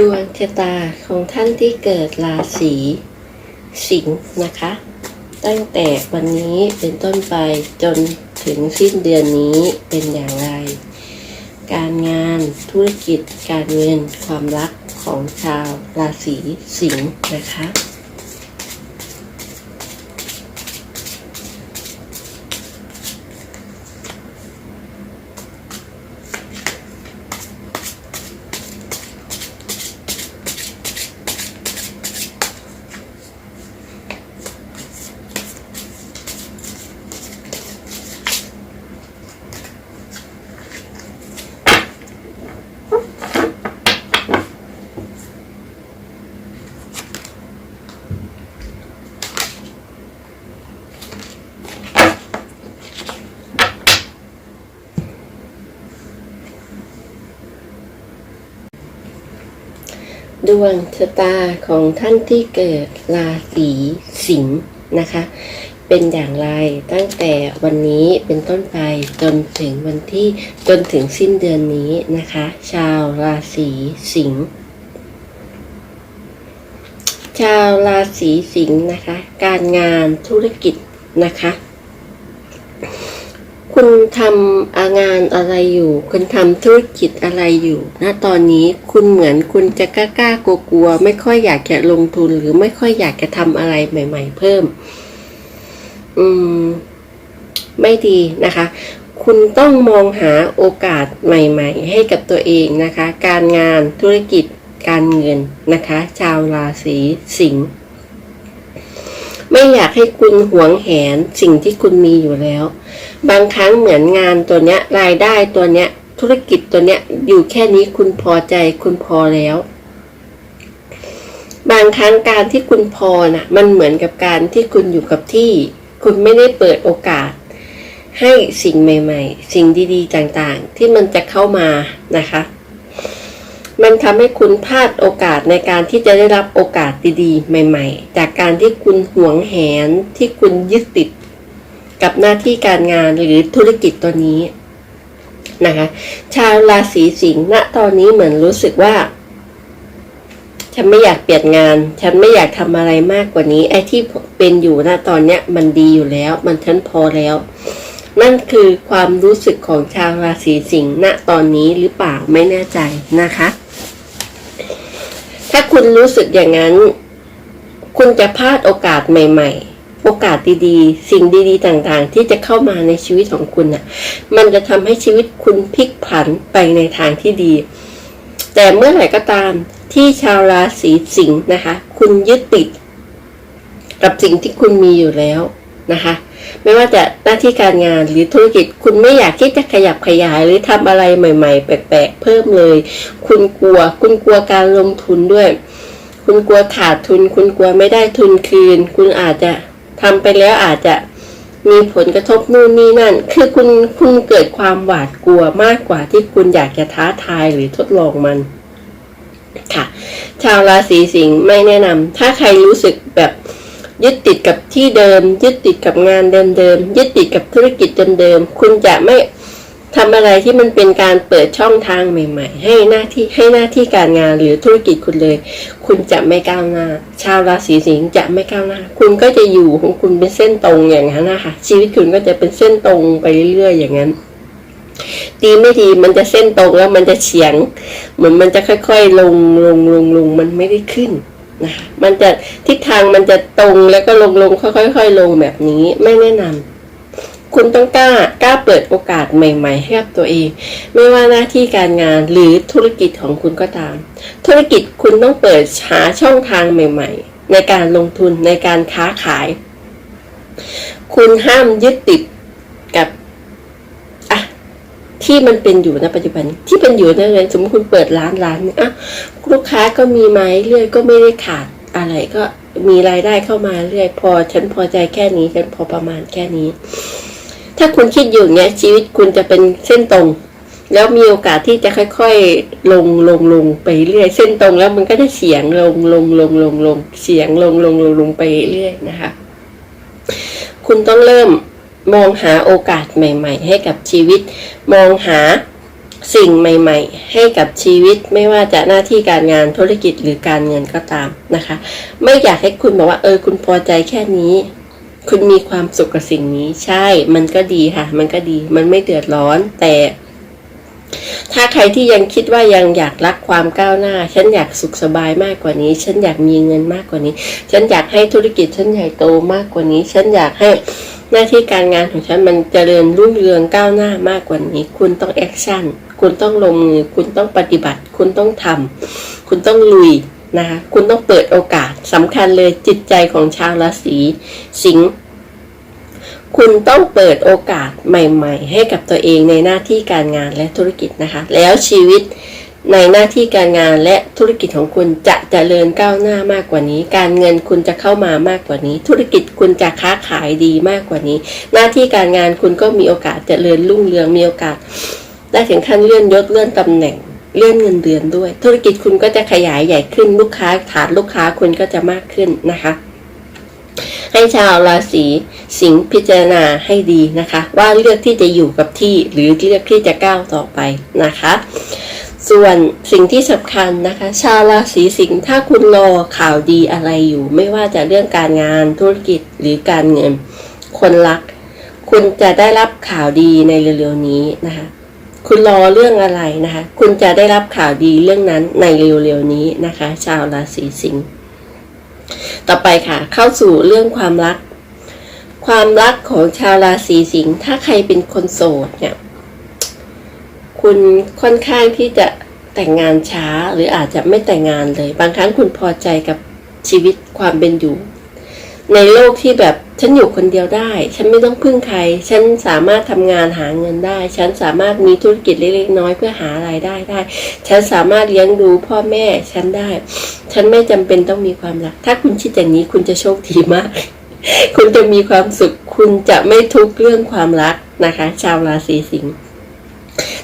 ดวงชะตาของท่านที่เกิดราศีสิงห์นะคะ ตั้งแต่วันนี้เป็นต้นไปจนถึงสิ้นเดือนนี้เป็นอย่างไร การงานธุรกิจการเงินความรักของชาวราศีสิงห์นะคะ ดวงชะตาของท่านที่เกิดราศีสิงห์นะคะ เป็นอย่างไรตั้งแต่วันนี้เป็นต้นไปจนถึงวันที่จนถึงสิ้นเดือนนี้นะคะ ชาวราศีสิงห์ชาวราศีสิงห์นะคะ การงานธุรกิจนะคะ คุณทำงานอะไรอยู่ คุณทำธุรกิจอะไรอยู่ณตอนนี้คุณเหมือนคุณจะกล้ากล้ากลัวกลัวไม่ค่อยอยากจะลงทุนหรือไม่ค่อยอยากจะทำอะไรใหม่ ๆ เพิ่ม อืม ไม่ดีนะคะ คุณต้องมองหาโอกาสใหม่ ๆ ให้กับตัวเองนะคะ การงานธุรกิจการเงินนะคะ ชาวราศีสิงห์ไม่อยากให้คุณหวงแหนสิ่งที่คุณมีอยู่แล้ว บางครั้งเหมือนงานตัวเนี้ย รายได้ตัวเนี้ย ธุรกิจตัวเนี้ย อยู่แค่นี้คุณพอใจคุณพอแล้ว บางครั้งการที่คุณพอน่ะ มันเหมือนกับการที่คุณอยู่กับที่ คุณไม่ได้เปิดโอกาส ให้สิ่งใหม่ ๆ สิ่งดีๆต่างๆ ที่มันจะเข้ามานะคะ มันทำให้คุณพลาดโอกาสในการที่จะได้รับโอกาสดีๆ ใหม่ ๆ จากการที่คุณหวงแหนที่คุณยึดติด กับหน้าที่การงานหรือธุรกิจตัวนี้นะคะชาวราศีสิงห์ณตอนนี้เหมือนรู้สึกว่า ฉันไม่อยากเปลี่ยนงาน ฉันไม่อยากทำอะไรมากกว่านี้ ไอ้ที่เป็นอยู่ณตอนเนี้ยมันดีอยู่แล้ว มันฉันพอแล้ว นั่นคือความรู้สึกของชาวราศีสิงห์ณตอนนี้หรือเปล่าไม่แน่ใจนะคะ ถ้าคุณรู้สึกอย่างนั้น คุณจะพลาดโอกาสใหม่ ๆ โอกาสดีๆ สิ่งดีๆต่างๆ ที่จะเข้ามาในชีวิตของคุณน่ะ มันจะทำให้ชีวิตคุณพลิกผันไปในทางที่ดี แต่เมื่อไหร่ก็ตามที่ชาวราศีสิงห์นะคะ คุณยึดติด กับสิ่งที่คุณมีอยู่แล้วนะคะ ไม่ว่าจะหน้าที่การงานหรือธุรกิจ คุณไม่อยากที่จะขยับขยายหรือทำอะไรใหม่ ๆ แปลกๆเพิ่มเลย คุณกลัว คุณกลัวการลงทุนด้วย คุณกลัวขาดทุน คุณกลัวไม่ได้ทุนคืน คุณอาจจะ ทำไปแล้วอาจจะมีผลกระทบนู่นนี่นั่น คือคุณคุณเกิดความหวาดกลัวมากกว่าที่คุณอยากจะท้าทายหรือทดลองมัน ค่ะ ชาวราศีสิงห์ไม่แนะนำ ถ้าใครรู้สึกแบบยึดติดกับที่เดิม ยึดติดกับงานเดิมๆยึดติดกับธุรกิจเดิมๆคุณจะไม่ ทำอะไรที่มันเป็นการเปิดช่องทางใหม่ ๆ ให้หน้าที่ให้หน้าที่การงานหรือธุรกิจคุณเลย คุณจะไม่ก้าวหน้า ชาวราศีสิงห์จะไม่ก้าวหน้า คุณก็จะอยู่ของคุณเป็นเส้นตรงอย่างนั้นนะคะชีวิตคุณก็จะเป็นเส้นตรงไปเรื่อยๆอย่างนั้นดีไม่ดีมันจะเส้นตรงแล้วมันจะเฉียง เหมือนมันจะค่อยๆ ลงลงลงลงมันไม่ได้ขึ้นนะคะมันจะทิศทางมันจะตรงแล้วก็ลงลงค่อยๆลงแบบนี้ไม่แนะนำ คุณต้องกล้ากล้าเปิดโอกาสใหม่ๆให้กับตัวเอง ไม่ว่าหน้าที่การงานหรือธุรกิจของคุณก็ตาม ธุรกิจคุณต้องเปิดหาช่องทางใหม่ ๆ ในการลงทุนในการค้าขาย คุณห้ามยึดติดกับอะที่มันเป็นอยู่ในปัจจุบันที่เป็นอยู่ในเลยสมมติคุณเปิดร้านร้านนึงอะลูกค้าก็มีไหมเรื่อยก็ไม่ได้ขาดอะไรก็มีรายได้เข้ามาเรื่อยพอฉันพอใจแค่นี้ฉันพอประมาณแค่นี้ ถ้าคุณคิดอยู่เงี้ยชีวิตคุณจะเป็นเส้นตรง แล้วมีโอกาสที่จะค่อยๆ ลงลงลงไปเรื่อย เส้นตรงแล้วมันก็จะเสียงลงลงลงลงลงเสียงลงลงลงลงไปเรื่อยนะคะ คุณต้องเริ่มมองหาโอกาสใหม่ ๆ ให้กับชีวิต มองหาสิ่งใหม่ ๆ ให้กับชีวิตไม่ว่าจะหน้าที่การงานธุรกิจหรือการเงินก็ตามนะคะ ไม่อยากให้คุณบอกว่าเออคุณพอใจแค่นี้ คุณมีความสุขกับสิ่งนี้ ใช่ มันก็ดีค่ะ มันก็ดี มันไม่เดือดร้อน แต่ ถ้าใครที่ยังคิดว่ายังอยากรักความก้าวหน้า ฉันอยากสุขสบายมากกว่านี้ ฉันอยากมีเงินมากกว่านี้ ฉันอยากให้ธุรกิจฉันใหญ่โตมากกว่านี้ ฉันอยากให้หน้าที่การงานของฉันมันเจริญรุ่งเรืองก้าวหน้ามากกว่านี้ คุณต้องแอคชั่น คุณต้องลงมือ คุณต้องปฏิบัติ คุณต้องทำ คุณต้องลุย นะคะคุณต้องเปิดโอกาสสำคัญเลยจิตใจของชาวราศีสิงห์คุณต้องเปิดโอกาสใหม่ ๆ ให้กับตัวเองในหน้าที่การงานและธุรกิจนะคะ แล้วชีวิตในหน้าที่การงานและธุรกิจของคุณจะเจริญก้าวหน้ามากกว่านี้ การเงินคุณจะเข้ามามากกว่านี้ ธุรกิจคุณจะค้าขายดีมากกว่านี้ หน้าที่การงานคุณก็มีโอกาสเจริญรุ่งเรืองมีโอกาส ได้ถึงขั้นเลื่อนยศเลื่อนตำแหน่ง เลื่อนเงินเดือนด้วย ธุรกิจคุณก็จะขยายใหญ่ขึ้นลูกค้าฐานลูกค้าคุณก็จะมากขึ้นนะคะ ให้ชาวราศีสิงห์พิจารณาให้ดีนะคะ ว่าเลือกที่จะอยู่กับที่หรือเลือกที่จะก้าวต่อไปนะคะ ส่วนสิ่งที่สำคัญนะคะ ชาวราศีสิงห์ถ้าคุณรอข่าวดีอะไรอยู่ ไม่ว่าจะเรื่องการงานธุรกิจหรือการเงินคนรัก คุณจะได้รับข่าวดีในเร็วๆนี้นะคะ คุณรอเรื่องอะไรนะคะ คุณจะได้รับข่าวดีเรื่องนั้นในเร็วๆนี้นะคะ ชาวราศีสิงห์ต่อไปค่ะ เข้าสู่เรื่องความรัก ความรักของชาวราศีสิงห์ถ้าใครเป็นคนโสดเนี่ย คุณค่อนข้างที่จะแต่งงานช้าหรืออาจจะไม่แต่งงานเลย บางครั้งคุณพอใจกับชีวิตความเป็นอยู่ ในโลกที่แบบฉันอยู่คนเดียวได้ ฉันไม่ต้องพึ่งใคร ฉันสามารถทำงานหาเงินได้ ฉันสามารถมีธุรกิจเล็กๆน้อยเพื่อหารายได้ได้ ฉันสามารถเลี้ยงดูพ่อแม่ฉันได้ ฉันไม่จำเป็นต้องมีความรัก ถ้าคุณคิดอย่างนี้คุณจะโชคดีมาก คุณจะมีความสุข คุณจะไม่ทุกข์เรื่องความรักนะคะ ชาวราศีสิงห์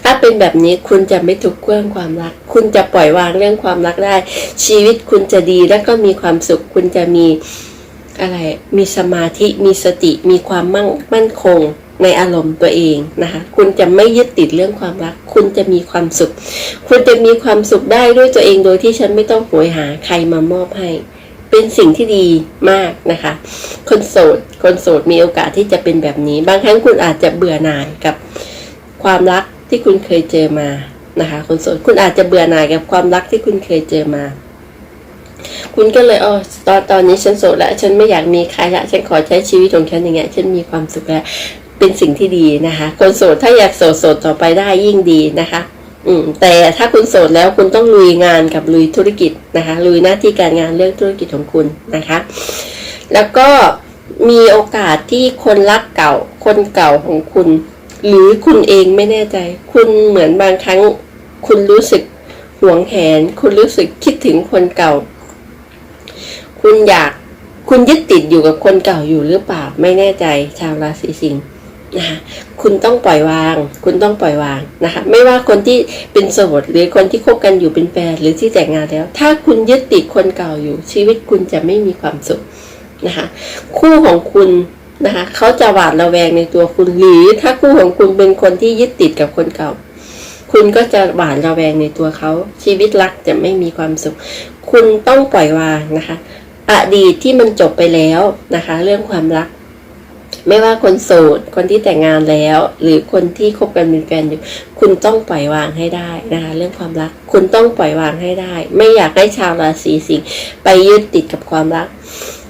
ถ้าเป็นแบบนี้คุณจะไม่ทุกข์เรื่องความรัก คุณจะปล่อยวางเรื่องความรักได้ ชีวิตคุณจะดีแล้วก็มีความสุข คุณจะมี อะไรมีสมาธิมีสติมีความมั่งมั่นคงในอารมณ์ตัวเองนะคะคุณจะไม่ยึดติดเรื่องความรัก คุณจะมีความสุข คุณจะมีความสุขได้ด้วยตัวเองโดยที่ฉันไม่ต้องโหยหาใครมามอบให้ เป็นสิ่งที่ดีมากนะคะ คนโสดคนโสดมีโอกาสที่จะเป็นแบบนี้ บางครั้งคุณอาจจะเบื่อหน่ายกับความรักที่คุณเคยเจอมานะคะ คนโสดคุณอาจจะเบื่อหน่ายกับความรักที่คุณเคยเจอมา คุณก็เลยอ๋อตอนตอนนี้ฉันโสดแล้ว ฉันไม่อยากมีใครละฉันขอใช้ชีวิตของฉันอย่างเงี้ยฉันมีความสุขแล้วเป็นสิ่งที่ดีนะคะ คนโสดถ้าอยากโสดโสดต่อไปได้ยิ่งดีนะคะอืมแต่ถ้าคุณโสดแล้วคุณต้องลุยงานกับลุยธุรกิจนะคะ ลุยหน้าที่การงานเรื่องธุรกิจของคุณนะคะ แล้วก็มีโอกาสที่คนรักเก่า คนเก่าของคุณ หรือคุณเองไม่แน่ใจ คุณเหมือนบางครั้ง คุณรู้สึกหวงแหน คุณรู้สึกคิดถึงคนเก่า คุณอยาก คุณยึดติดอยู่กับคนเก่าอยู่หรือเปล่าไม่แน่ใจชาวราศีสิงห์นะคะคุณต้องปล่อยวาง คุณต้องปล่อยวางนะคะไม่ว่าคนที่เป็นโสดหรือคนที่คบกันอยู่เป็นแฟนหรือที่แต่งงานแล้ว ถ้าคุณยึดติดคนเก่าอยู่ ชีวิตคุณจะไม่มีความสุขนะคะคู่ของคุณนะคะเขาจะหวาดระแวงในตัวคุณหรือถ้าคู่ของคุณเป็นคนที่ยึดติดกับคนเก่า คุณก็จะหวาดระแวงในตัวเขาชีวิตรักจะไม่มีความสุข คุณต้องปล่อยวางนะคะ อดีตที่มันจบไปแล้วนะคะ เรื่องความรัก ไม่ว่าคนโสด คนที่แต่งงานแล้ว หรือคนที่คบกันเป็นแฟนอยู่ คุณต้องปล่อยวางให้ได้นะคะ เรื่องความรัก คุณต้องปล่อยวางให้ได้ ไม่อยากให้ชาวราศีสิงห์ไปยึดติดกับความรัก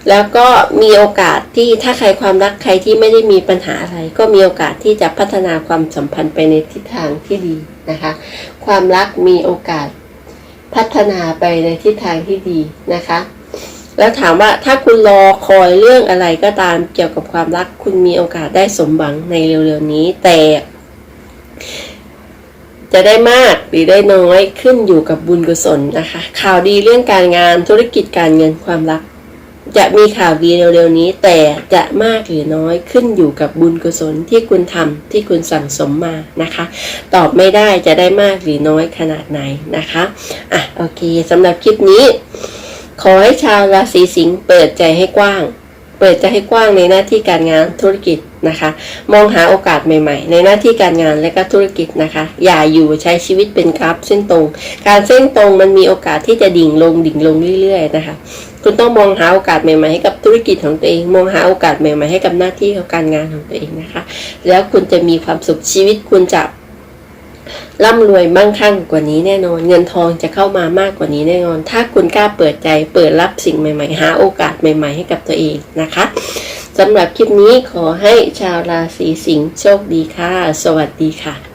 แล้วก็มีโอกาสที่ถ้าใครความรักใครที่ไม่ได้มีปัญหาอะไร ก็มีโอกาสที่จะพัฒนาความสัมพันธ์ไปในทิศทางที่ดีนะคะ ความรักมีโอกาสพัฒนาไปในทิศทางที่ดีนะคะ แล้วถามว่าถ้าคุณรอคอยเรื่องอะไรก็ตามเกี่ยวกับความรัก คุณมีโอกาสได้สมหวังในเร็วๆนี้ แต่ จะได้มากหรือได้น้อยขึ้นอยู่กับบุญกุศลนะคะ ข่าวดีเรื่องการงานธุรกิจการเงินความรัก จะมีข่าวดีเร็วๆนี้ แต่จะมากหรือน้อยขึ้นอยู่กับบุญกุศลที่คุณทำที่คุณสั่งสมมานะคะ ตอบไม่ได้จะได้มากหรือน้อยขนาดไหนนะคะอะโอเคสำหรับคลิปนี้ ขอให้ชาวราศีสิงห์เปิดใจให้กว้าง เปิดใจให้กว้างในหน้าที่การงานธุรกิจนะคะ มองหาโอกาสใหม่ ๆ ในหน้าที่การงานและก็ธุรกิจนะคะ อย่าอยู่ใช้ชีวิตเป็นกราฟเส้นตรง การเส้นตรงมันมีโอกาสที่จะดิ่งลงดิ่งลงเรื่อย ๆ นะคะ คุณต้องมองหาโอกาสใหม่ๆให้กับธุรกิจของตัวเอง มองหาโอกาสใหม่ๆให้กับหน้าที่ของการงานของตัวเองนะคะ แล้วคุณจะมีความสุขชีวิตคุณจะ ร่ำรวยมั่งคั่งกว่านี้แน่นอน เงินทองจะเข้ามามากกว่านี้แน่นอน ถ้าคุณกล้าเปิดใจเปิดรับสิ่งใหม่ๆ หาโอกาสใหม่ ๆ ให้กับตัวเองนะคะสำหรับคลิปนี้ขอให้ชาวราศีสิงห์โชคดีค่ะ สวัสดีค่ะ